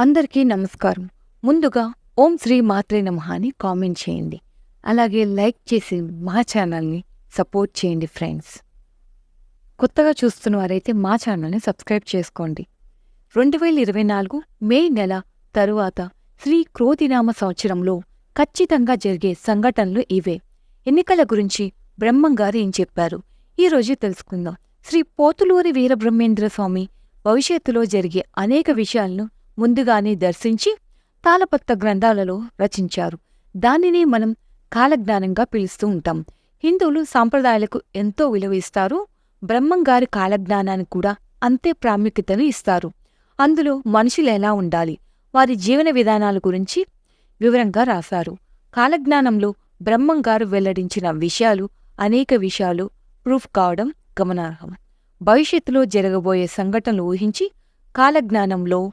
అందరికీ నమస్కారం. ముందుగా ఓం శ్రీ మాత్రే నమ అని కామెంట్ చేయండి. అలాగే లైక్ చేసి మా ఛానల్ని సపోర్ట్ చేయండి ఫ్రెండ్స్. కొత్తగా చూస్తున్న వారైతే మా ఛానల్ని సబ్స్క్రైబ్ చేసుకోండి. రెండు వేల ఇరవై నాలుగు మే నెల తరువాత శ్రీ క్రోధినామ సంవత్సరంలో ఖచ్చితంగా జరిగే సంఘటనలు ఇవే. ఎన్నికల గురించి బ్రహ్మంగారు ఏం చెప్పారు? ఈరోజు తెలుసుకుందాం. శ్రీ పోతులూరి వీరబ్రహ్మేంద్ర స్వామి భవిష్యత్తులో జరిగే అనేక విషయాలను ముందుగానే దర్శించి తాళపత్ర గ్రంథాలలో రచించారు. దానినే మనం కాలజ్ఞానంగా పిలుస్తూ ఉంటాం. హిందువులు సాంప్రదాయాలకు ఎంతో విలువ ఇస్తారు. బ్రహ్మంగారి కాలజ్ఞానానికి కూడా అంతే ప్రాముఖ్యతను ఇస్తారు. అందులో మనుషులు ఎలా ఉండాలి? వారి జీవన విధానాల గురించి వివరంగా రాశారు. కాలజ్ఞానంలో బ్రహ్మంగారు వెల్లడించిన విషయాలు అనేక విషయాలు ప్రూఫ్ కావడం గమనార్హం. భవిష్యత్తులో జరగబోయే సంఘటనలు ఊహించి కాలజ్ఞానంలో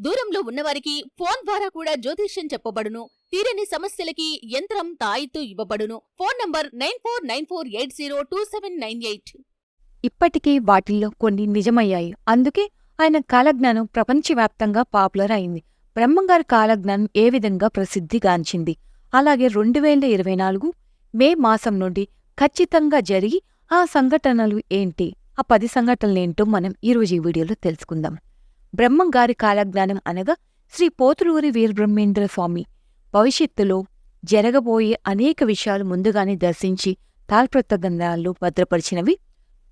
దూరంలో ఉన్నవారికి ఫోన్ ద్వారా కూడా జ్యోతిష్యం చెప్పబడును. తీరని సమస్యలకి యంత్రం తాయితూ ఇవ్వబడును. Phone number nine four nine four eight zero two seven nine eight. ఇప్పటికీ వాటిల్లో కొన్ని నిజమయ్యాయి. అందుకే ఆయన కాలజ్ఞానం ప్రపంచవ్యాప్తంగా పాపులర్ అయింది. బ్రహ్మంగారి కాలజ్ఞానం ఏ విధంగా ప్రసిద్ధిగాంచింది? అలాగే రెండు వేల ఇరవై నాలుగు మే మాసం నుండి ఖచ్చితంగా జరిగి ఆ సంఘటనలు ఏంటి? ఆ పది సంఘటనలేంటో మనం ఈరోజు ఈ వీడియోలో తెలుసుకుందాం. బ్రహ్మంగారి కాలజ్ఞానం అనగా శ్రీ పోతులూరి వీరబ్రహ్మేంద్ర స్వామి. భవిష్యత్తులో జరగబోయే అనేక విషయాలు ముందుగానే దర్శించి తాల్పత్ర గ్రంథాల్లో భద్రపరిచినవి.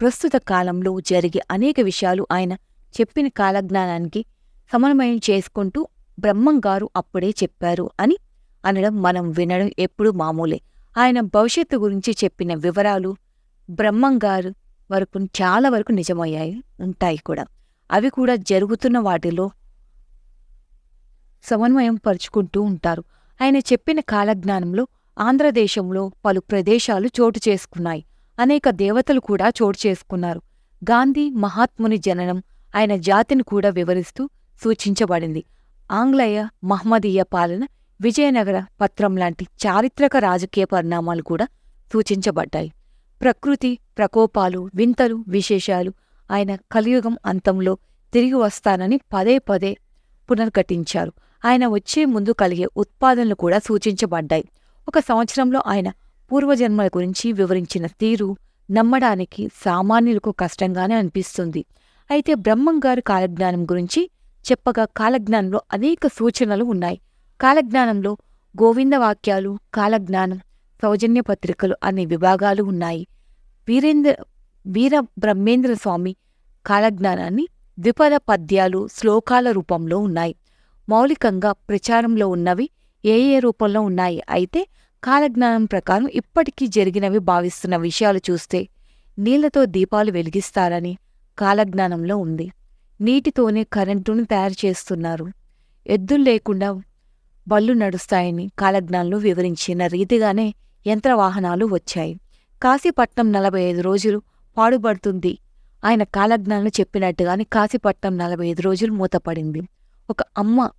ప్రస్తుత కాలంలో జరిగే అనేక విషయాలు ఆయన చెప్పిన కాలజ్ఞానానికి సమన్వయం చేసుకుంటూ బ్రహ్మంగారు అప్పుడే చెప్పారు అని అనడం మనం వినడం ఎప్పుడూ మామూలే. ఆయన భవిష్యత్తు గురించి చెప్పిన వివరాలు బ్రహ్మంగారు వరకు చాలా వరకు నిజమయ్యాయి ఉంటాయి కూడా. అవి కూడా జరుగుతున్న వాటిలో సమన్వయం పరుచుకుంటూ ఉంటారు. ఆయన చెప్పిన కాలజ్ఞానంలో ఆంధ్రదేశంలో పలు ప్రదేశాలు చోటు చేసుకున్నాయి. అనేక దేవతలు కూడా చోటు చేసుకున్నారు. గాంధీ మహాత్ముని జననం ఆయన జాతిని కూడా వివరిస్తూ సూచించబడింది. ఆంగ్లేయ మహమ్మదీయ పాలన విజయనగర పత్రం లాంటి చారిత్రక రాజకీయ పరిణామాలు కూడా సూచించబడ్డాయి. ప్రకృతి ప్రకోపాలు వింతలు విశేషాలు ఆయన కలియుగం అంతంలో తిరిగి వస్తానని పదే పదే పునర్ఘటించారు. ఆయన వచ్చే ముందు కలిగే ఉత్పాదనలు కూడా సూచించబడ్డాయి. ఒక సంవత్సరంలో ఆయన పూర్వజన్మల గురించి వివరించిన తీరు నమ్మడానికి సామాన్యులకు కష్టంగానే అనిపిస్తుంది. అయితే బ్రహ్మంగారు కాలజ్ఞానం గురించి చెప్పగా కాలజ్ఞానంలో అనేక సూచనలు ఉన్నాయి. కాలజ్ఞానంలో గోవింద వాక్యాలు కాలజ్ఞానం సౌజన్య పత్రికలు అనే విభాగాలు ఉన్నాయి. వీరేంద్ర వీర బ్రహ్మేంద్ర స్వామి కాలజ్ఞానాన్ని ద్విపద పద్యాలు శ్లోకాల రూపంలో ఉన్నాయి. మౌలికంగా ప్రచారంలో ఉన్నవి ఏ ఏ రూపంలో ఉన్నాయి. అయితే కాలజ్ఞానం ప్రకారం ఇప్పటికీ జరిగినవి భావిస్తున్న విషయాలు చూస్తే నీళ్ళతో దీపాలు వెలిగిస్తారని కాలజ్ఞానంలో ఉంది. నీటితోనే కరెంటును తయారు చేస్తున్నారు. ఎద్దులు లేకుండా బళ్ళు నడుస్తాయని కాలజ్ఞానంలో వివరించిన రీతిగానే యంత్రవాహనాలు వచ్చాయి. కాశీపట్నం నలభై ఐదు రోజులు పాడుబడుతుంది. ఆయన కాలజ్ఞానం చెప్పినట్టుగానే కాశీపట్నం నలభై ఐదు రోజులు మూతపడింది. ఒక అమ్మ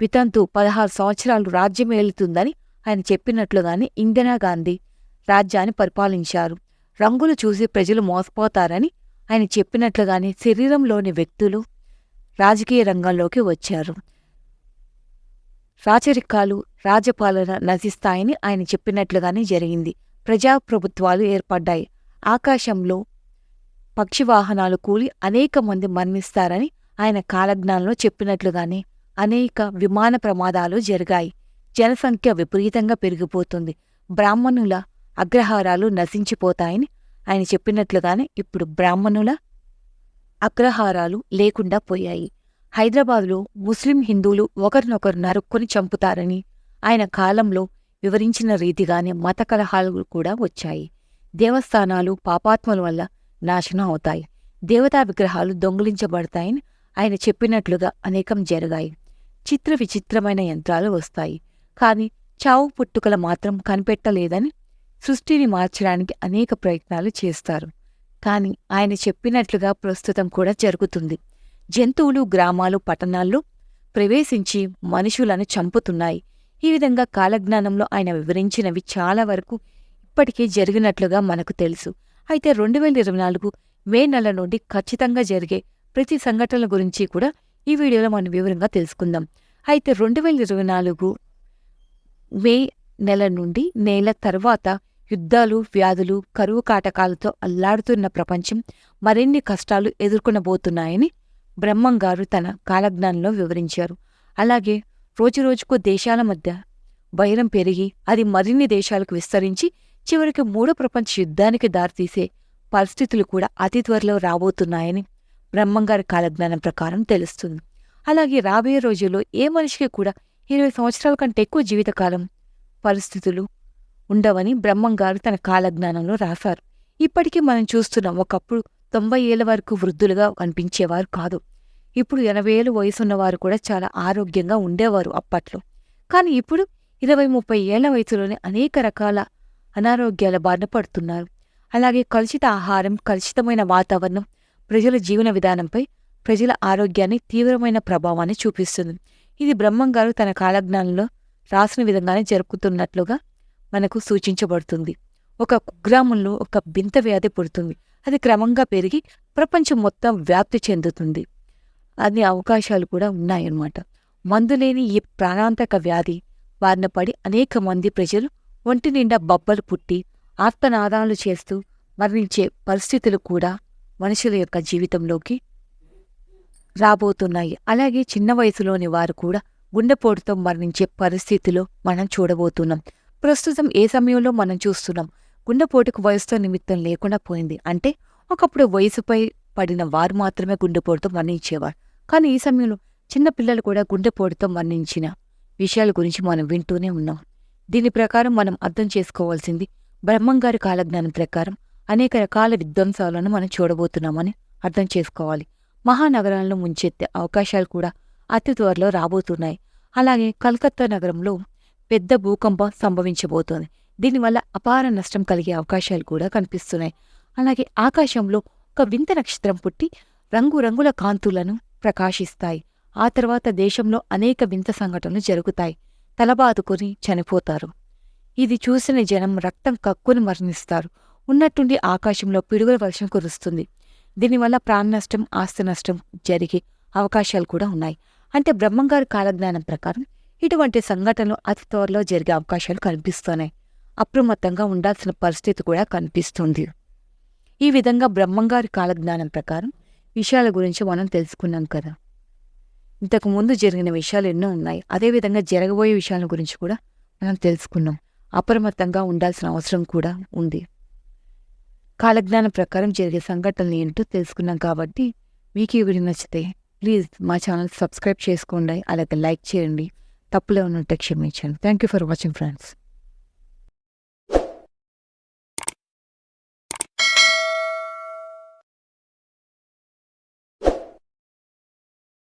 వితంతు పదహారు సంవత్సరాలు రాజ్యం ఏలుతుందని ఆయన చెప్పినట్లుగానే ఇందిరాగాంధీ రాజ్యాన్ని పరిపాలించారు. రంగులు చూసి ప్రజలు మోసపోతారని ఆయన చెప్పినట్లుగానే శరీరంలోని వ్యక్తులు రాజకీయ రంగంలోకి వచ్చారు. రాచరికాలు రాజపాలన నశిస్తాయని ఆయన చెప్పినట్లుగానే జరిగింది. ప్రజాప్రభుత్వాలు ఏర్పడ్డాయి. ఆకాశంలో పక్షివాహనాలు కూలి అనేక మంది మరణిస్తారని ఆయన కాలజ్ఞానంలో చెప్పినట్లుగానే అనేక విమాన ప్రమాదాలు జరిగాయి. జనసంఖ్య విపరీతంగా పెరిగిపోతుంది. బ్రాహ్మణుల అగ్రహారాలు నశించిపోతాయని ఆయన చెప్పినట్లుగానే ఇప్పుడు బ్రాహ్మణుల అగ్రహారాలు లేకుండా పోయాయి. హైదరాబాదులో ముస్లిం హిందువులు ఒకరినొకరు నరుక్కొని చంపుతారని ఆయన కాలంలో వివరించిన రీతిగానే మత కలహాలు కూడా వచ్చాయి. దేవస్థానాలు పాపాత్మల వల్ల నాశనం అవుతాయి. దేవతా విగ్రహాలు దొంగిలించబడతాయని ఆయన చెప్పినట్లుగా అనేకం జరిగాయి. చిత్ర విచిత్రమైన యంత్రాలు వస్తాయి. కానీ చావు పుట్టుకల మాత్రం కనిపెట్టలేదని సృష్టిని మార్చడానికి అనేక ప్రయత్నాలు చేస్తారు. కానీ ఆయన చెప్పినట్లుగా ప్రస్తుతం కూడా జరుగుతుంది. జంతువులు గ్రామాలు పట్టణాల్లో ప్రవేశించి మనుషులను చంపుతున్నాయి. ఈ విధంగా కాలజ్ఞానంలో ఆయన వివరించినవి చాలా వరకు ఇప్పటికే జరిగినట్లుగా మనకు తెలుసు. అయితే రెండు వేల ఇరవై నాలుగు మే నెల నుండి ఖచ్చితంగా జరిగే ప్రతి సంఘటనల గురించి కూడా ఈ వీడియోలో మనం వివరంగా తెలుసుకుందాం. అయితే రెండు వేల ఇరవై నాలుగు మే నెల నుండి నెల తర్వాత యుద్ధాలు వ్యాధులు కరువు కాటకాలతో అల్లాడుతున్న ప్రపంచం మరిన్ని కష్టాలు ఎదుర్కొనబోతున్నాయని బ్రహ్మంగారు తన కాలజ్ఞానంలో వివరించారు. అలాగే రోజురోజుకు దేశాల మధ్య వైరం పెరిగి అది మరిన్ని దేశాలకు విస్తరించి చివరికి మూడో ప్రపంచ యుద్ధానికి దారితీసే పరిస్థితులు కూడా అతి త్వరలో రాబోతున్నాయని బ్రహ్మంగారి కాలజ్ఞానం ప్రకారం తెలుస్తుంది. అలాగే రాబోయే రోజుల్లో ఏ మనిషికి కూడా ఇరవై సంవత్సరాల కంటే ఎక్కువ జీవితకాలం పరిస్థితులు ఉండవని బ్రహ్మంగారు తన కాలజ్ఞానంలో రాశారు. ఇప్పటికీ మనం చూస్తున్నాం ఒకప్పుడు తొంభై ఏళ్ళ వరకు వృద్ధులుగా కనిపించేవారు కాదు. ఇప్పుడు ఎనభై ఏళ్ళు వయసున్నవారు కూడా చాలా ఆరోగ్యంగా ఉండేవారు అప్పట్లో. కానీ ఇప్పుడు ఇరవై ముప్పై ఏళ్ళ వయసులోనే అనేక రకాల అనారోగ్యాల బారిన పడుతున్నారు. అలాగే కలుషిత ఆహారం కలుషితమైన వాతావరణం ప్రజల జీవన విధానంపై ప్రజల ఆరోగ్యాన్ని తీవ్రమైన ప్రభావాన్ని చూపిస్తుంది. ఇది బ్రహ్మంగారు తన కాలజ్ఞానంలో రాసిన విధంగానే జరుపుతున్నట్లుగా మనకు సూచించబడుతుంది. ఒక కుగ్రామంలో ఒక బింత వ్యాధి పుడుతుంది. అది క్రమంగా పెరిగి ప్రపంచం మొత్తం వ్యాప్తి చెందుతుంది. అన్ని అవకాశాలు కూడా ఉన్నాయన్నమాట. మందులేని ఈ ప్రాణాంతక వ్యాధి బారిన పడి అనేక మంది ప్రజలు ఒంటి నిండా బబ్బలు పుట్టి ఆత్మనాదాలు చేస్తూ మరణించే పరిస్థితులు కూడా మనుషుల యొక్క జీవితంలోకి రాబోతున్నాయి. అలాగే చిన్న వయసులోని వారు కూడా గుండెపోటుతో మరణించే పరిస్థితిలో మనం చూడబోతున్నాం. ప్రస్తుతం ఏ సమయంలో మనం చూస్తున్నాం? గుండెపోటుకు వయసుతో నిమిత్తం లేకుండా పోయింది. అంటే ఒకప్పుడు వయసుపై పడిన వారు మాత్రమే గుండెపోటుతో మరణించేవారు. కానీ ఈ సమయంలో చిన్న పిల్లలు కూడా గుండెపోటుతో మరణించిన విషయాల గురించి మనం వింటూనే ఉన్నాం. దీని ప్రకారం మనం అర్థం చేసుకోవాల్సింది బ్రహ్మంగారి కాలజ్ఞానం ప్రకారం అనేక రకాల విధ్వంసాలను మనం చూడబోతున్నామని అర్థం చేసుకోవాలి. మహానగరాలను ముంచెత్తే అవకాశాలు కూడా అతి త్వరలో రాబోతున్నాయి. అలాగే కలకత్తా నగరంలో పెద్ద భూకంపం సంభవించబోతోంది. దీనివల్ల అపార నష్టం కలిగే అవకాశాలు కూడా కనిపిస్తున్నాయి. అలాగే ఆకాశంలో ఒక వింత నక్షత్రం పుట్టి రంగురంగుల కాంతులను ప్రకాశిస్తాయి. ఆ తర్వాత దేశంలో అనేక వింత సంఘటనలు జరుగుతాయి. తలబాదుకుని చనిపోతారు. ఇది చూసిన జనం రక్తం కక్కుని మరణిస్తారు. ఉన్నట్టుండి ఆకాశంలో పిడుగుల వర్షం కురుస్తుంది. దీనివల్ల ప్రాణ నష్టం ఆస్తి నష్టం జరిగే అవకాశాలు కూడా ఉన్నాయి. అంటే బ్రహ్మంగారి కాలజ్ఞానం ప్రకారం ఇటువంటి సంఘటనలు అతి త్వరలో జరిగే అవకాశాలు కనిపిస్తున్నాయి. అప్రమత్తంగా ఉండాల్సిన పరిస్థితి కూడా కనిపిస్తుంది. ఈ విధంగా బ్రహ్మంగారి కాలజ్ఞానం ప్రకారం విషయాల గురించి మనం తెలుసుకున్నాం కదా. ఇంతకు ముందు జరిగిన విషయాలు ఎన్నో ఉన్నాయి. అదేవిధంగా జరగబోయే విషయాల గురించి కూడా మనం తెలుసుకున్నాం. అప్రమత్తంగా ఉండాల్సిన అవసరం కూడా ఉంది. కాలజ్ఞానం ప్రకారం జరిగే సంఘటనలు ఏంటో తెలుసుకున్నాం కాబట్టి మీకు ఈ వీడియో నచ్చితే ప్లీజ్ మా ఛానల్ సబ్స్క్రైబ్ చేసుకోండి. అలాగే లైక్ చేయండి. తప్పులే ఉన్నట్టే క్షమించండి. Thank you for watching friends